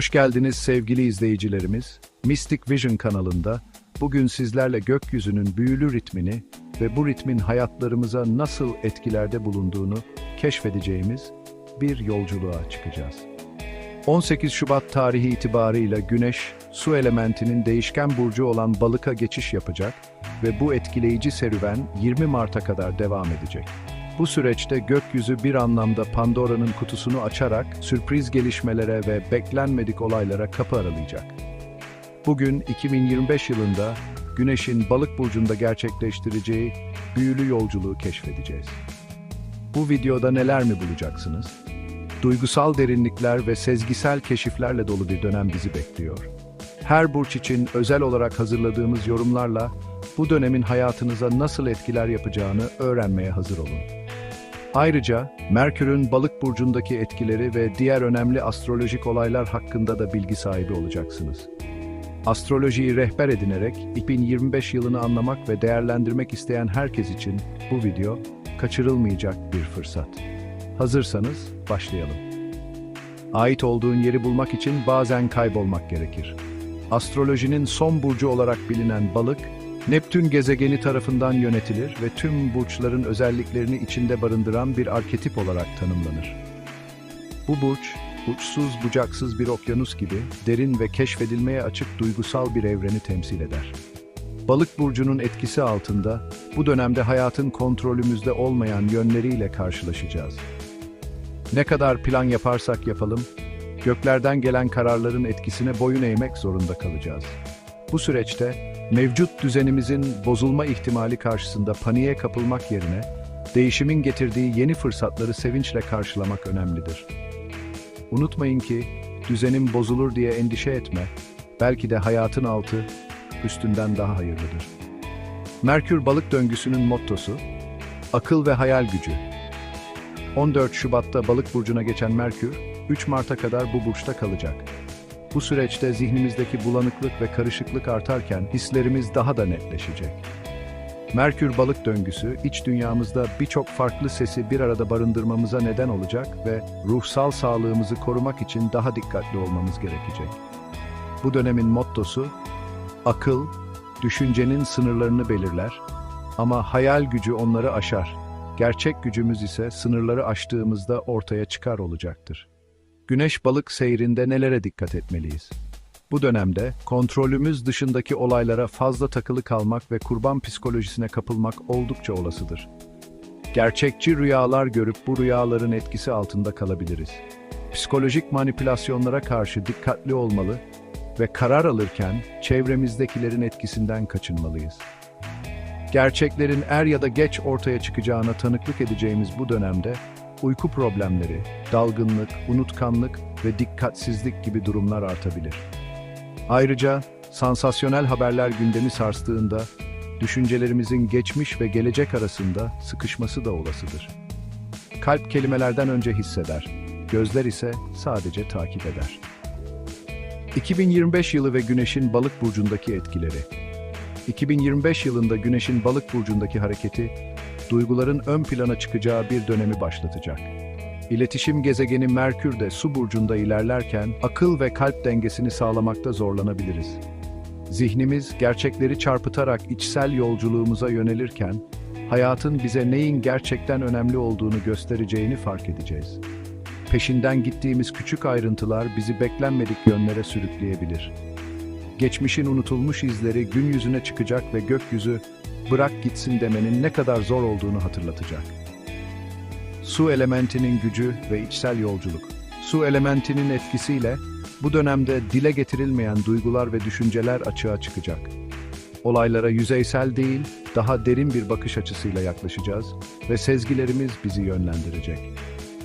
Hoş geldiniz sevgili izleyicilerimiz. Mystic Vision kanalında bugün sizlerle gökyüzünün büyülü ritmini ve bu ritmin hayatlarımıza nasıl etkilerde bulunduğunu keşfedeceğimiz bir yolculuğa çıkacağız. 18 Şubat tarihi itibarıyla Güneş, su elementinin değişken burcu olan balıka geçiş yapacak ve bu etkileyici serüven 20 Mart'a kadar devam edecek. Bu süreçte gökyüzü bir anlamda Pandora'nın kutusunu açarak sürpriz gelişmelere ve beklenmedik olaylara kapı aralayacak. Bugün 2025 yılında Güneş'in Balık burcunda gerçekleştireceği büyülü yolculuğu keşfedeceğiz. Bu videoda neler mi bulacaksınız? Duygusal derinlikler ve sezgisel keşiflerle dolu bir dönem bizi bekliyor. Her burç için özel olarak hazırladığımız yorumlarla bu dönemin hayatınıza nasıl etkiler yapacağını öğrenmeye hazır olun. Ayrıca Merkür'ün Balık burcundaki etkileri ve diğer önemli astrolojik olaylar hakkında da bilgi sahibi olacaksınız. Astrolojiyi rehber edinerek 2025 yılını anlamak ve değerlendirmek isteyen herkes için bu video kaçırılmayacak bir fırsat. Hazırsanız başlayalım. Ait olduğun yeri bulmak için bazen kaybolmak gerekir. Astrolojinin son burcu olarak bilinen balık, Neptün gezegeni tarafından yönetilir ve tüm burçların özelliklerini içinde barındıran bir arketip olarak tanımlanır. Bu burç, uçsuz bucaksız bir okyanus gibi derin ve keşfedilmeye açık duygusal bir evreni temsil eder. Balık burcunun etkisi altında bu dönemde hayatın kontrolümüzde olmayan yönleriyle karşılaşacağız. Ne kadar plan yaparsak yapalım, göklerden gelen kararların etkisine boyun eğmek zorunda kalacağız. Bu süreçte mevcut düzenimizin bozulma ihtimali karşısında paniğe kapılmak yerine değişimin getirdiği yeni fırsatları sevinçle karşılamak önemlidir. Unutmayın ki düzenin bozulur diye endişe etme, belki de hayatın altı üstünden daha hayırlıdır. Merkür balık döngüsünün mottosu, akıl ve hayal gücü. 14 Şubat'ta balık burcuna geçen Merkür, 3 Mart'a kadar bu burçta kalacak. Bu süreçte zihnimizdeki bulanıklık ve karışıklık artarken hislerimiz daha da netleşecek. Merkür balık döngüsü iç dünyamızda birçok farklı sesi bir arada barındırmamıza neden olacak ve ruhsal sağlığımızı korumak için daha dikkatli olmamız gerekecek. Bu dönemin mottosu akıl, düşüncenin sınırlarını belirler ama hayal gücü onları aşar. Gerçek gücümüz ise sınırları aştığımızda ortaya çıkar olacaktır. Güneş balık seyrinde nelere dikkat etmeliyiz? Bu dönemde kontrolümüz dışındaki olaylara fazla takılı kalmak ve kurban psikolojisine kapılmak oldukça olasıdır. Gerçekçi rüyalar görüp bu rüyaların etkisi altında kalabiliriz. Psikolojik manipülasyonlara karşı dikkatli olmalı ve karar alırken çevremizdekilerin etkisinden kaçınmalıyız. Gerçeklerin er ya da geç ortaya çıkacağına tanıklık edeceğimiz bu dönemde uyku problemleri, dalgınlık, unutkanlık ve dikkatsizlik gibi durumlar artabilir. Ayrıca sansasyonel haberler gündemi sarstığında düşüncelerimizin geçmiş ve gelecek arasında sıkışması da olasıdır. Kalp kelimelerden önce hisseder, gözler ise sadece takip eder. 2025 yılı ve Güneş'in Balık burcundaki etkileri. 2025 yılında Güneş'in Balık burcundaki hareketi duyguların ön plana çıkacağı bir dönemi başlatacak. İletişim gezegeni Merkür de su burcunda ilerlerken akıl ve kalp dengesini sağlamakta zorlanabiliriz. Zihnimiz gerçekleri çarpıtarak içsel yolculuğumuza yönelirken, hayatın bize neyin gerçekten önemli olduğunu göstereceğini fark edeceğiz. Peşinden gittiğimiz küçük ayrıntılar bizi beklenmedik yönlere sürükleyebilir. Geçmişin unutulmuş izleri gün yüzüne çıkacak ve gökyüzü bırak gitsin demenin ne kadar zor olduğunu hatırlatacak. Su elementinin gücü ve içsel yolculuk. Su elementinin etkisiyle bu dönemde dile getirilmeyen duygular ve düşünceler açığa çıkacak. Olaylara yüzeysel değil, daha derin bir bakış açısıyla yaklaşacağız ve sezgilerimiz bizi yönlendirecek.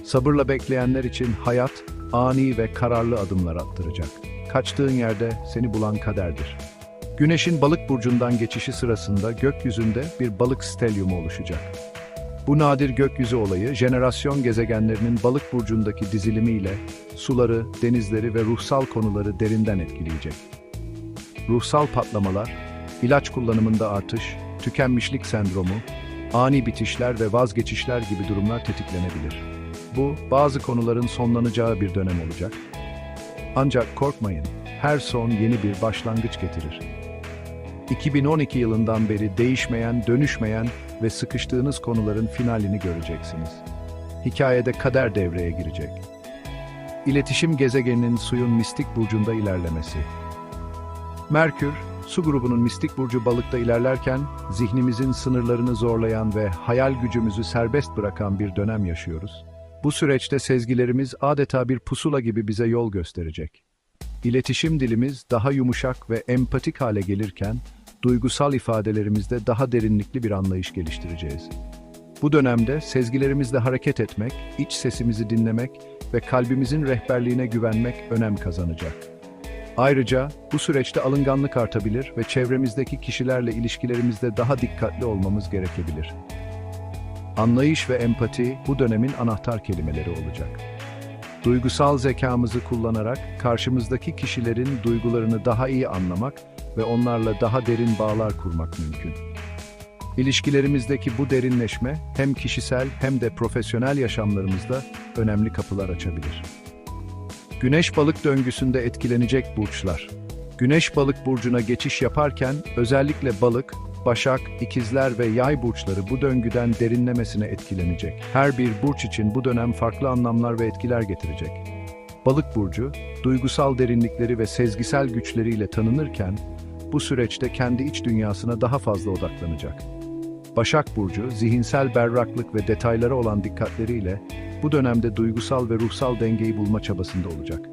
Sabırla bekleyenler için hayat ani ve kararlı adımlar attıracak. Kaçtığın yerde seni bulan kaderdir. Güneşin balık burcundan geçişi sırasında gökyüzünde bir balık stelyumu oluşacak. Bu nadir gökyüzü olayı, jenerasyon gezegenlerinin balık burcundaki dizilimiyle suları, denizleri ve ruhsal konuları derinden etkileyecek. Ruhsal patlamalar, ilaç kullanımında artış, tükenmişlik sendromu, ani bitişler ve vazgeçişler gibi durumlar tetiklenebilir. Bu, bazı konuların sonlanacağı bir dönem olacak. Ancak korkmayın, her son yeni bir başlangıç getirir. 2012 yılından beri değişmeyen, dönüşmeyen ve sıkıştığınız konuların finalini göreceksiniz. Hikayede kader devreye girecek. İletişim gezegeninin suyun mistik burcunda ilerlemesi. Merkür, su grubunun mistik burcu balıkta ilerlerken zihnimizin sınırlarını zorlayan ve hayal gücümüzü serbest bırakan bir dönem yaşıyoruz. Bu süreçte sezgilerimiz adeta bir pusula gibi bize yol gösterecek. İletişim dilimiz daha yumuşak ve empatik hale gelirken, duygusal ifadelerimizde daha derinlikli bir anlayış geliştireceğiz. Bu dönemde sezgilerimizle hareket etmek, iç sesimizi dinlemek ve kalbimizin rehberliğine güvenmek önem kazanacak. Ayrıca bu süreçte alınganlık artabilir ve çevremizdeki kişilerle ilişkilerimizde daha dikkatli olmamız gerekebilir. Anlayış ve empati bu dönemin anahtar kelimeleri olacak. Duygusal zekamızı kullanarak karşımızdaki kişilerin duygularını daha iyi anlamak ve onlarla daha derin bağlar kurmak mümkün. İlişkilerimizdeki bu derinleşme hem kişisel hem de profesyonel yaşamlarımızda önemli kapılar açabilir. Güneş balık döngüsünde etkilenecek burçlar. Güneş balık burcuna geçiş yaparken özellikle balık, başak, ikizler ve yay burçları bu döngüden derinlemesine etkilenecek. Her bir burç için bu dönem farklı anlamlar ve etkiler getirecek. Balık burcu, duygusal derinlikleri ve sezgisel güçleriyle tanınırken, bu süreçte kendi iç dünyasına daha fazla odaklanacak. Başak Burcu, zihinsel berraklık ve detaylara olan dikkatleriyle bu dönemde duygusal ve ruhsal dengeyi bulma çabasında olacak.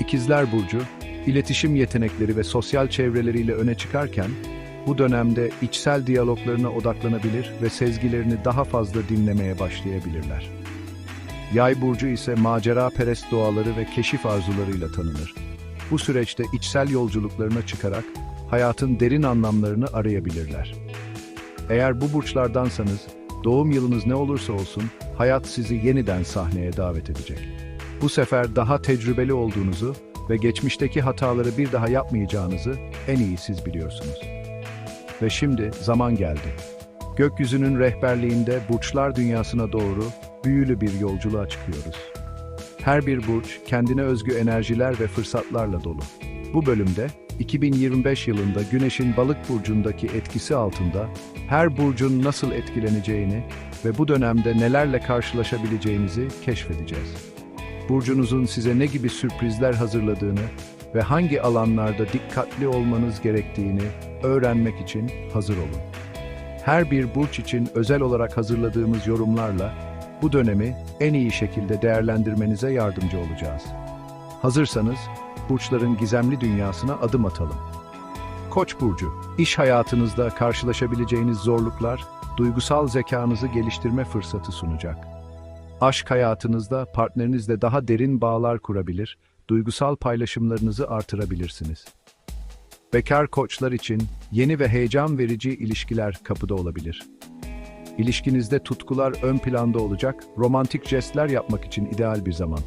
İkizler Burcu, iletişim yetenekleri ve sosyal çevreleriyle öne çıkarken, bu dönemde içsel diyaloglarına odaklanabilir ve sezgilerini daha fazla dinlemeye başlayabilirler. Yay Burcu ise macera perest doğaları ve keşif arzularıyla tanınır. Bu süreçte içsel yolculuklarına çıkarak hayatın derin anlamlarını arayabilirler. Eğer bu burçlardansanız, doğum yılınız ne olursa olsun, hayat sizi yeniden sahneye davet edecek. Bu sefer daha tecrübeli olduğunuzu ve geçmişteki hataları bir daha yapmayacağınızı en iyi siz biliyorsunuz. Ve şimdi zaman geldi. Gökyüzünün rehberliğinde burçlar dünyasına doğru büyülü bir yolculuğa çıkıyoruz. Her bir burç kendine özgü enerjiler ve fırsatlarla dolu. Bu bölümde 2025 yılında Güneş'in Balık burcundaki etkisi altında her burcun nasıl etkileneceğini ve bu dönemde nelerle karşılaşabileceğinizi keşfedeceğiz. Burcunuzun size ne gibi sürprizler hazırladığını ve hangi alanlarda dikkatli olmanız gerektiğini öğrenmek için hazır olun. Her bir burç için özel olarak hazırladığımız yorumlarla bu dönemi en iyi şekilde değerlendirmenize yardımcı olacağız. Hazırsanız burçların gizemli dünyasına adım atalım. Koç burcu, iş hayatınızda karşılaşabileceğiniz zorluklar, duygusal zekanızı geliştirme fırsatı sunacak. Aşk hayatınızda partnerinizle daha derin bağlar kurabilir, duygusal paylaşımlarınızı artırabilirsiniz. Bekar koçlar için yeni ve heyecan verici ilişkiler kapıda olabilir. İlişkinizde tutkular ön planda olacak, romantik jestler yapmak için ideal bir zaman.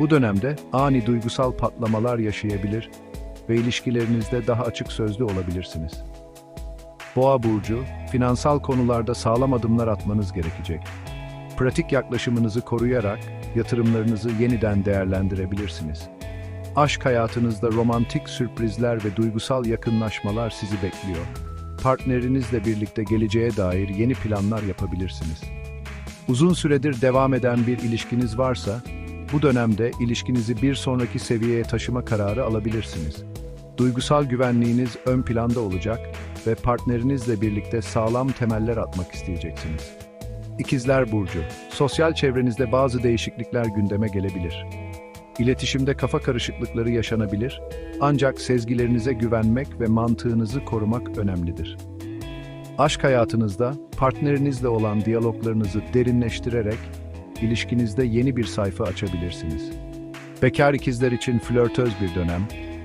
Bu dönemde ani duygusal patlamalar yaşayabilir ve ilişkilerinizde daha açık sözlü olabilirsiniz. Boğa burcu, finansal konularda sağlam adımlar atmanız gerekecek. Pratik yaklaşımınızı koruyarak yatırımlarınızı yeniden değerlendirebilirsiniz. Aşk hayatınızda romantik sürprizler ve duygusal yakınlaşmalar sizi bekliyor. Partnerinizle birlikte geleceğe dair yeni planlar yapabilirsiniz. Uzun süredir devam eden bir ilişkiniz varsa, bu dönemde ilişkinizi bir sonraki seviyeye taşıma kararı alabilirsiniz. Duygusal güvenliğiniz ön planda olacak ve partnerinizle birlikte sağlam temeller atmak isteyeceksiniz. İkizler Burcu, sosyal çevrenizde bazı değişiklikler gündeme gelebilir. İletişimde kafa karışıklıkları yaşanabilir, ancak sezgilerinize güvenmek ve mantığınızı korumak önemlidir. Aşk hayatınızda partnerinizle olan diyaloglarınızı derinleştirerek ilişkinizde yeni bir sayfa açabilirsiniz. Bekar ikizler için flörtöz bir dönem,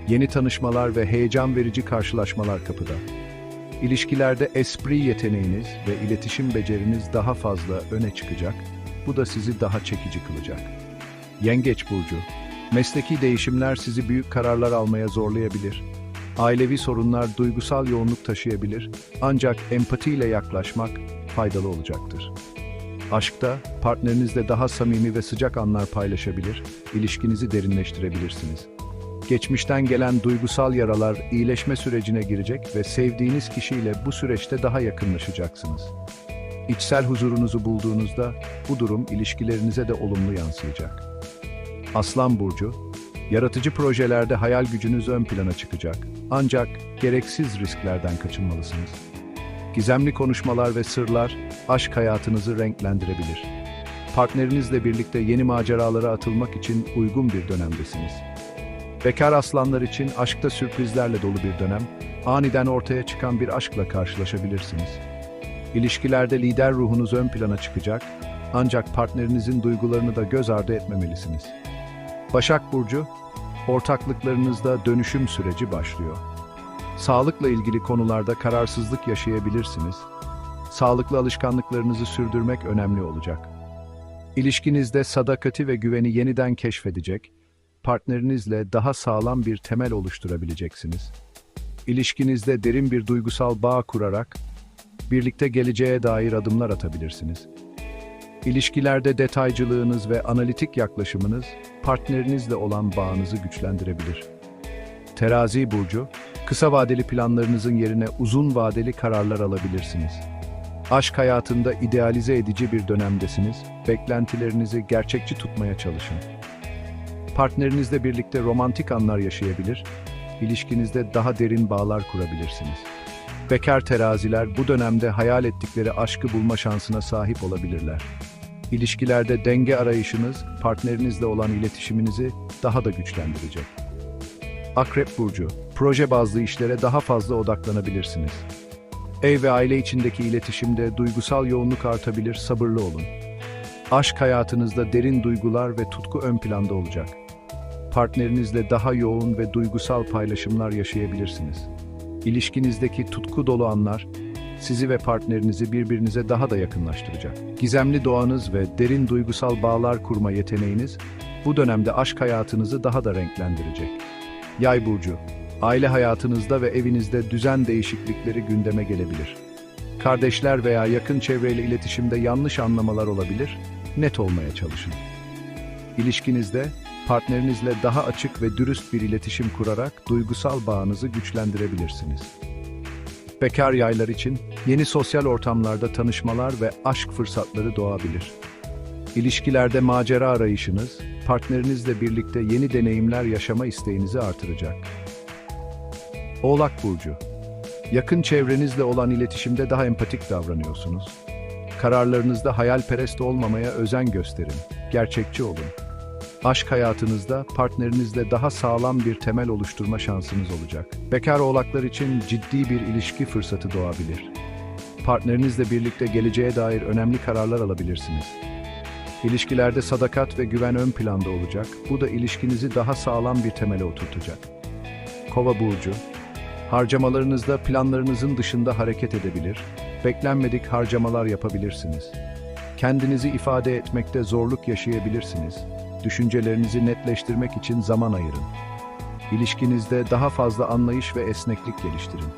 yeni tanışmalar ve heyecan verici karşılaşmalar kapıda. İlişkilerde espri yeteneğiniz ve iletişim beceriniz daha fazla öne çıkacak, bu da sizi daha çekici kılacak. Yengeç Burcu, mesleki değişimler sizi büyük kararlar almaya zorlayabilir. Ailevi sorunlar duygusal yoğunluk taşıyabilir, ancak empatiyle yaklaşmak faydalı olacaktır. Aşkta partnerinizle daha samimi ve sıcak anlar paylaşabilir, ilişkinizi derinleştirebilirsiniz. Geçmişten gelen duygusal yaralar iyileşme sürecine girecek ve sevdiğiniz kişiyle bu süreçte daha yakınlaşacaksınız. İçsel huzurunuzu bulduğunuzda bu durum ilişkilerinize de olumlu yansıyacak. Aslan burcu, yaratıcı projelerde hayal gücünüz ön plana çıkacak. Ancak gereksiz risklerden kaçınmalısınız. Gizemli konuşmalar ve sırlar aşk hayatınızı renklendirebilir. Partnerinizle birlikte yeni maceralara atılmak için uygun bir dönemdesiniz. Bekar aslanlar için aşkta sürprizlerle dolu bir dönem, aniden ortaya çıkan bir aşkla karşılaşabilirsiniz. İlişkilerde lider ruhunuz ön plana çıkacak, ancak partnerinizin duygularını da göz ardı etmemelisiniz. Başak Burcu, ortaklıklarınızda dönüşüm süreci başlıyor. Sağlıkla ilgili konularda kararsızlık yaşayabilirsiniz. Sağlıklı alışkanlıklarınızı sürdürmek önemli olacak. İlişkinizde sadakati ve güveni yeniden keşfedecek, partnerinizle daha sağlam bir temel oluşturabileceksiniz. İlişkinizde derin bir duygusal bağ kurarak, birlikte geleceğe dair adımlar atabilirsiniz. İlişkilerde detaycılığınız ve analitik yaklaşımınız, partnerinizle olan bağınızı güçlendirebilir. Terazi burcu, kısa vadeli planlarınızın yerine uzun vadeli kararlar alabilirsiniz. Aşk hayatında idealize edici bir dönemdesiniz, beklentilerinizi gerçekçi tutmaya çalışın. Partnerinizle birlikte romantik anlar yaşayabilir, ilişkinizde daha derin bağlar kurabilirsiniz. Bekar teraziler bu dönemde hayal ettikleri aşkı bulma şansına sahip olabilirler. İlişkilerde denge arayışınız, partnerinizle olan iletişiminizi daha da güçlendirecek. Akrep Burcu, proje bazlı işlere daha fazla odaklanabilirsiniz. Ev ve aile içindeki iletişimde duygusal yoğunluk artabilir, sabırlı olun. Aşk hayatınızda derin duygular ve tutku ön planda olacak. Partnerinizle daha yoğun ve duygusal paylaşımlar yaşayabilirsiniz. İlişkinizdeki tutku dolu anlar, sizi ve partnerinizi birbirinize daha da yakınlaştıracak. Gizemli doğanız ve derin duygusal bağlar kurma yeteneğiniz, bu dönemde aşk hayatınızı daha da renklendirecek. Yay burcu, aile hayatınızda ve evinizde düzen değişiklikleri gündeme gelebilir. Kardeşler veya yakın çevreyle iletişimde yanlış anlamalar olabilir, net olmaya çalışın. İlişkinizde partnerinizle daha açık ve dürüst bir iletişim kurarak duygusal bağınızı güçlendirebilirsiniz. Bekar yaylar için yeni sosyal ortamlarda tanışmalar ve aşk fırsatları doğabilir. İlişkilerde macera arayışınız, partnerinizle birlikte yeni deneyimler yaşama isteğinizi artıracak. Oğlak Burcu Yakın çevrenizle olan iletişimde daha empatik davranıyorsunuz. Kararlarınızda hayalperest olmamaya özen gösterin, gerçekçi olun. Aşk hayatınızda partnerinizle daha sağlam bir temel oluşturma şansınız olacak. Bekar oğlaklar için ciddi bir ilişki fırsatı doğabilir. Partnerinizle birlikte geleceğe dair önemli kararlar alabilirsiniz. İlişkilerde sadakat ve güven ön planda olacak. Bu da ilişkinizi daha sağlam bir temele oturtacak. Kova burcu Harcamalarınızda planlarınızın dışında hareket edebilir, beklenmedik harcamalar yapabilirsiniz. Kendinizi ifade etmekte zorluk yaşayabilirsiniz. Düşüncelerinizi netleştirmek için zaman ayırın. İlişkinizde daha fazla anlayış ve esneklik geliştirin.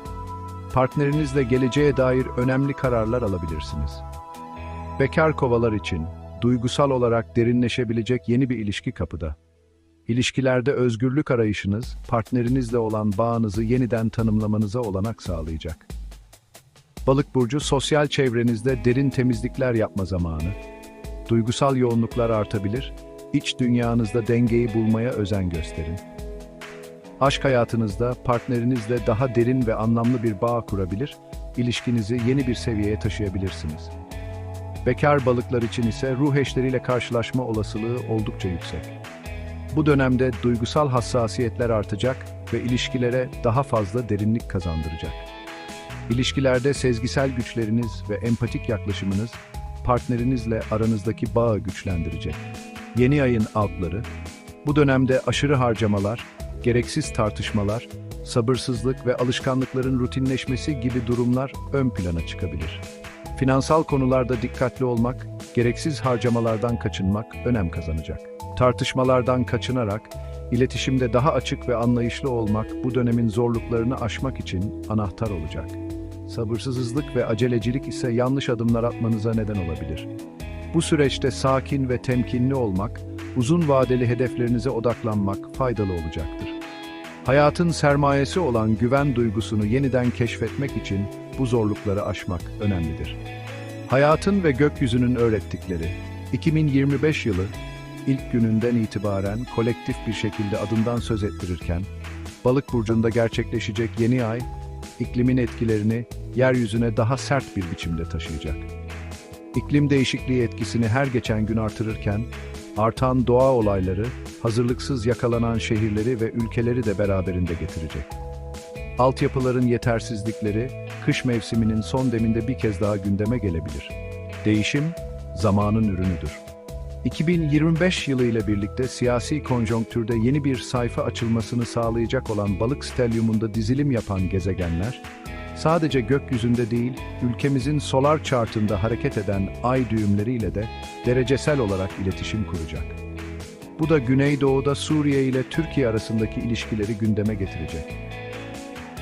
Partnerinizle geleceğe dair önemli kararlar alabilirsiniz. Bekar kovalar için duygusal olarak derinleşebilecek yeni bir ilişki kapıda. İlişkilerde özgürlük arayışınız, partnerinizle olan bağınızı yeniden tanımlamanıza olanak sağlayacak. Balık burcu sosyal çevrenizde derin temizlikler yapma zamanı. Duygusal yoğunluklar artabilir, iç dünyanızda dengeyi bulmaya özen gösterin. Aşk hayatınızda partnerinizle daha derin ve anlamlı bir bağ kurabilir, ilişkinizi yeni bir seviyeye taşıyabilirsiniz. Bekar balıklar için ise ruh eşleriyle karşılaşma olasılığı oldukça yüksek. Bu dönemde duygusal hassasiyetler artacak ve ilişkilere daha fazla derinlik kazandıracak. İlişkilerde sezgisel güçleriniz ve empatik yaklaşımınız partnerinizle aranızdaki bağı güçlendirecek. Yeni ayın altları, bu dönemde aşırı harcamalar, gereksiz tartışmalar, sabırsızlık ve alışkanlıkların rutinleşmesi gibi durumlar ön plana çıkabilir. Finansal konularda dikkatli olmak, gereksiz harcamalardan kaçınmak önem kazanacak. Tartışmalardan kaçınarak, iletişimde daha açık ve anlayışlı olmak bu dönemin zorluklarını aşmak için anahtar olacak. Sabırsızlık ve acelecilik ise yanlış adımlar atmanıza neden olabilir. Bu süreçte sakin ve temkinli olmak, uzun vadeli hedeflerinize odaklanmak faydalı olacaktır. Hayatın sermayesi olan güven duygusunu yeniden keşfetmek için bu zorlukları aşmak önemlidir. Hayatın ve gökyüzünün öğrettikleri 2025 yılı ilk gününden itibaren kolektif bir şekilde adından söz ettirirken Balık burcunda gerçekleşecek yeni ay iklimin etkilerini yeryüzüne daha sert bir biçimde taşıyacak. İklim değişikliği etkisini her geçen gün artırırken artan doğa olayları hazırlıksız yakalanan şehirleri ve ülkeleri de beraberinde getirecek. Altyapıların yetersizlikleri kış mevsiminin son deminde bir kez daha gündeme gelebilir. Değişim zamanın ürünüdür. 2025 yılı ile birlikte siyasi konjonktürde yeni bir sayfa açılmasını sağlayacak olan balık stelyumunda dizilim yapan gezegenler, sadece gökyüzünde değil, ülkemizin solar chartında hareket eden ay düğümleriyle de derecesel olarak iletişim kuracak. Bu da Güneydoğu'da Suriye ile Türkiye arasındaki ilişkileri gündeme getirecek.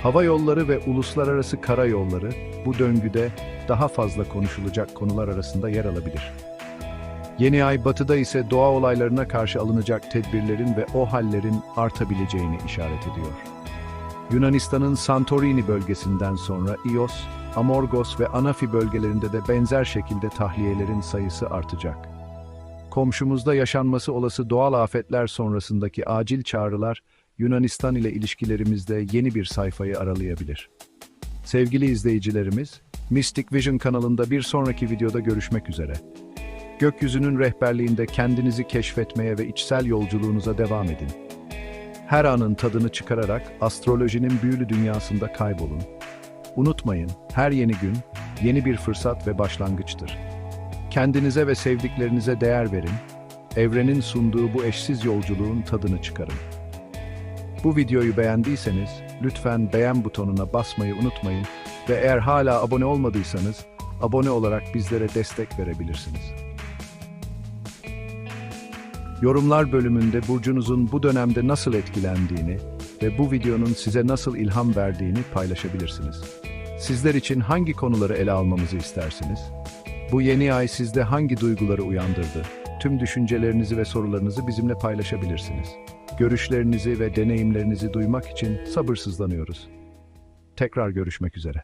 Hava yolları ve uluslararası karayolları bu döngüde daha fazla konuşulacak konular arasında yer alabilir. Yeni ay batıda ise doğa olaylarına karşı alınacak tedbirlerin ve o hallerin artabileceğini işaret ediyor. Yunanistan'ın Santorini bölgesinden sonra Ios, Amorgos ve Anafi bölgelerinde de benzer şekilde tahliyelerin sayısı artacak. Komşumuzda yaşanması olası doğal afetler sonrasındaki acil çağrılar Yunanistan ile ilişkilerimizde yeni bir sayfayı aralayabilir. Sevgili izleyicilerimiz, Mystic Vision kanalında bir sonraki videoda görüşmek üzere. Gökyüzünün rehberliğinde kendinizi keşfetmeye ve içsel yolculuğunuza devam edin. Her anın tadını çıkararak astrolojinin büyülü dünyasında kaybolun. Unutmayın, her yeni gün yeni bir fırsat ve başlangıçtır. Kendinize ve sevdiklerinize değer verin. Evrenin sunduğu bu eşsiz yolculuğun tadını çıkarın. Bu videoyu beğendiyseniz lütfen beğen butonuna basmayı unutmayın ve eğer hala abone olmadıysanız abone olarak bizlere destek verebilirsiniz. Yorumlar bölümünde burcunuzun bu dönemde nasıl etkilendiğini ve bu videonun size nasıl ilham verdiğini paylaşabilirsiniz. Sizler için hangi konuları ele almamızı istersiniz? Bu yeni ay sizde hangi duyguları uyandırdı? Tüm düşüncelerinizi ve sorularınızı bizimle paylaşabilirsiniz. Görüşlerinizi ve deneyimlerinizi duymak için sabırsızlanıyoruz. Tekrar görüşmek üzere.